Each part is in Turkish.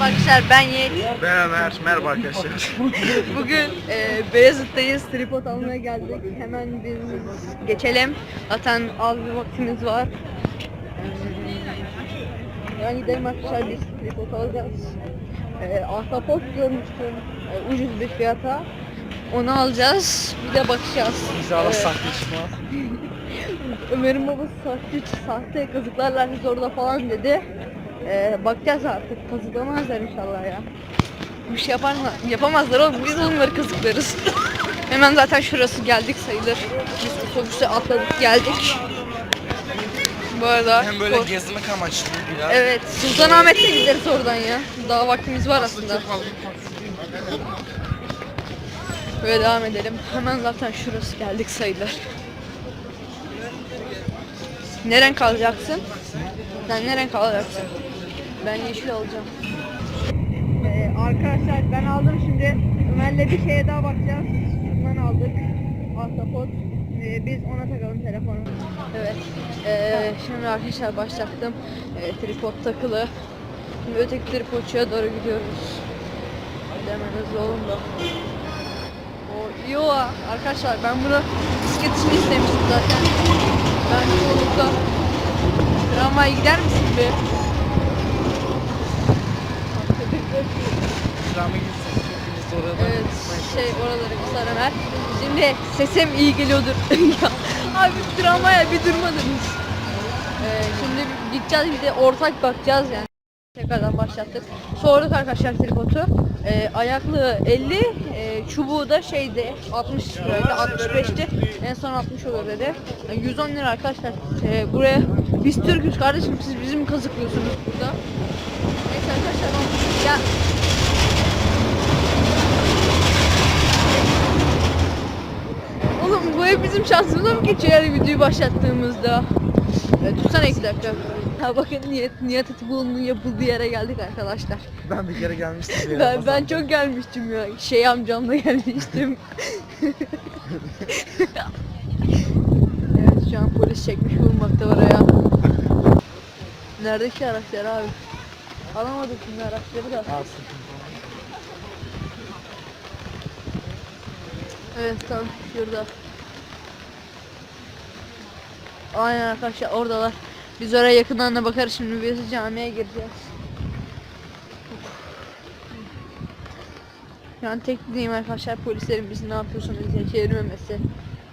Arkadaşlar ben Yiğit. Ben Ömer. Merhaba arkadaşlar. Bugün e, Beyazıt'tayız. Tripod almaya geldik. Hemen biz geçelim. Zaten az bir vaktimiz var. Yani gidelim arkadaşlar biz tripod alacağız. E, Ahtapot görmüştüm. E, ucuz bir fiyata. Onu alacağız. Bir de bakacağız. İnşallah Evet. sahte çıkmaz. Ömer'in babası sahte, sahte kazıklarla biz orada falan dedi. Ee, bakacağız artık. Kazıklamazlar inşallah ya. Bir şey yapar mı? Yapamazlar oğlum. Biz onları kazıklarız. Hemen zaten şurası geldik sayılır. Biz otobüse atladık geldik. Bu arada Hem böyle ko- gezmek amaçlı biraz. Evet, Sultanahmet'e gideriz oradan ya. Daha vaktimiz var aslında. Böyle devam edelim. Hemen zaten şurası geldik sayılır. Ne renk alacaksın? Sen ne renk alacaksın? Ben yeşil alacağım. Ee, arkadaşlar ben aldım şimdi. Ömer'le bir şeye daha bakacağız. Şundan aldık. Ahtapot. Ee, biz ona takalım telefonu. Evet. Ee, şimdi arkadaşlar başlattım. Ee, tripod takılı. Şimdi öteki tripodçuya doğru gidiyoruz. Hemen hızlı olun da. O yo arkadaşlar ben bunu bisiklet için istemiştim zaten. Ben çoğunlukla tramvaya gider misin be? Travma gitsin. Hepimiz orada. Evet şey oraları Ömer. Şimdi sesim iyi geliyordur. ya, abi tramvaya bir durmadınız. Ee, şimdi gideceğiz bir de ortak bakacağız yani. Tekrardan başlattık. Sorduk arkadaşlar tripodu. Ee, ayaklı 50, e, çubuğu da şeydi 60 liraydı, 65'ti. En son 60 olur dedi. Yani 110 lira arkadaşlar. Ee, buraya biz Türk'üz kardeşim siz bizim kazıklıyorsunuz burada. Arkadaşlar ya Oğlum bu hep bizim şansımıza mı geçiyor yani videoyu başlattığımızda? E, tutsana iki dakika. Ha bakın niyet, niyet Atipoğlu'nun yapıldığı yere geldik arkadaşlar. Ben bir kere gelmiştim. Ben, ben çok gelmiştim ya. Şey amcamla gelmiştim. evet şu an polis çekmiş bulunmakta oraya. Neredeki araçlar abi? Alamadık şimdi araçları da. Alsın. Evet tam şurada. Aynen arkadaşlar oradalar. Biz oraya yakından da bakarız şimdi biz camiye gireceğiz. Yani tek diyeyim arkadaşlar polislerin bizi ne yapıyorsunuz diye çevirmemesi.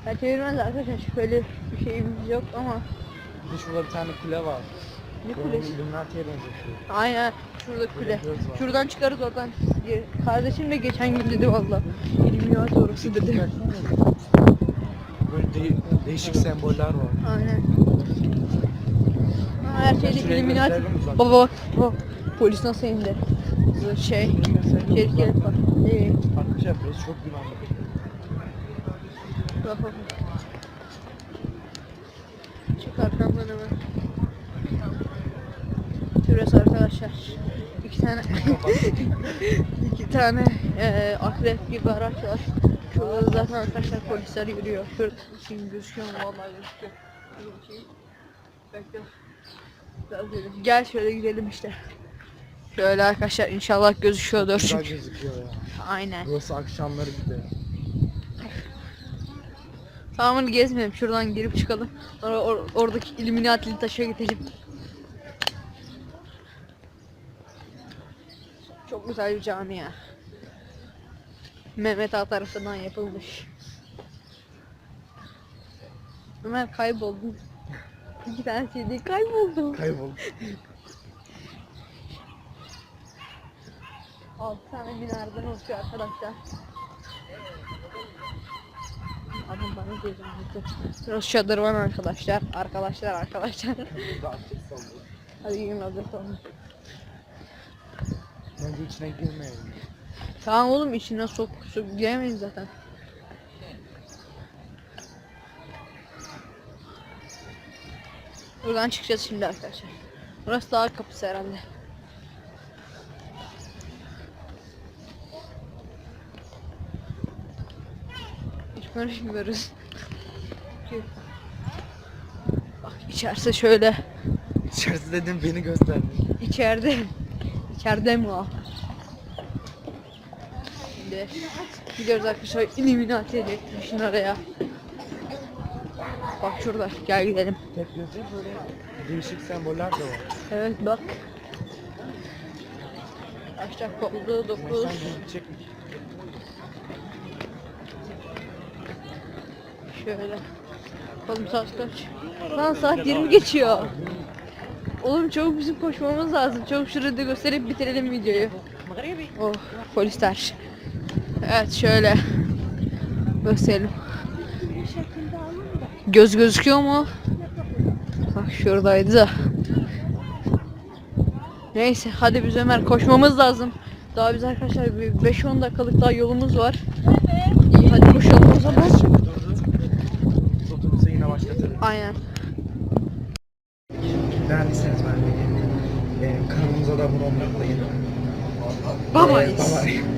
Ya çevirmez arkadaşlar şöyle bir şeyimiz yok ama Bir şurada bir tane kule var. Ne kulesi? Illuminati'ye benziyor. Aynen şurada kule. Şuradan çıkarız oradan. Kardeşim de geçen gün dedi valla. İlmiyat orası dedi. Böyle de- değişik semboller var. Aynen. Ama Her şeyde Şurayı Illuminati. gösterelim. Baba bak. bak. Polis nasıl indi? Şey. Şerit gelip var. Evet. Arkadaşlar burası çok güvenli. Bak bak. bak. Çık arkamdan hemen. Şurası arkadaşlar. İki tane iki tane eee akrep gibi araç var. Şurada zaten arkadaşlar polisler yürüyor. Şurada şimdi gözüküyor mu? Vallahi gözüküyor. Bekle. Gel şöyle gidelim işte. Şöyle arkadaşlar inşallah gözüküyordur. Güzel gözüküyor ya. Aynen. Burası akşamları gidiyor. Tamamını gezmeyelim. Şuradan girip çıkalım. Sonra or- oradaki Illuminati'li taşa gidelim. Çok güzel bir cami ya. Mehmet Ağa tarafından yapılmış. Ömer kayboldun. İki tane şey değil kayboldum. Kaybol. Altı tane minareden oluşuyor arkadaşlar. Adım bana diyeceğim. Burası şadırvan arkadaşlar. Arkadaşlar arkadaşlar. Hadi girin hazır sonra. Bence içine girmeyelim. Tamam oğlum içine sok, sok giremeyiz zaten. Buradan çıkacağız şimdi arkadaşlar. Burası daha kapısı herhalde. Hiç konuşmuyoruz. Bak içerisi şöyle. İçerisi dedim beni gösterdin. İçeride. Kerdema. Şimdi gidiyoruz arkadaşlar Illuminati Electrician araya. Bak şurada gel gidelim. Teknoloji böyle değişik semboller de var. Evet bak. Dakika oldu? 9. Mesela gidecekmiş. Şöyle. Bakalım saat kaç? Lan saat 20 geçiyor. Oğlum çabuk bizim koşmamız lazım. Çabuk şurada gösterip bitirelim videoyu. Oh polisler. Evet şöyle. Gösterelim. Göz gözüküyor mu? Bak şuradaydı da. Neyse hadi biz Ömer koşmamız lazım. Daha biz arkadaşlar bir 5-10 dakikalık daha yolumuz var. İyi hadi koşalım o zaman. Aynen.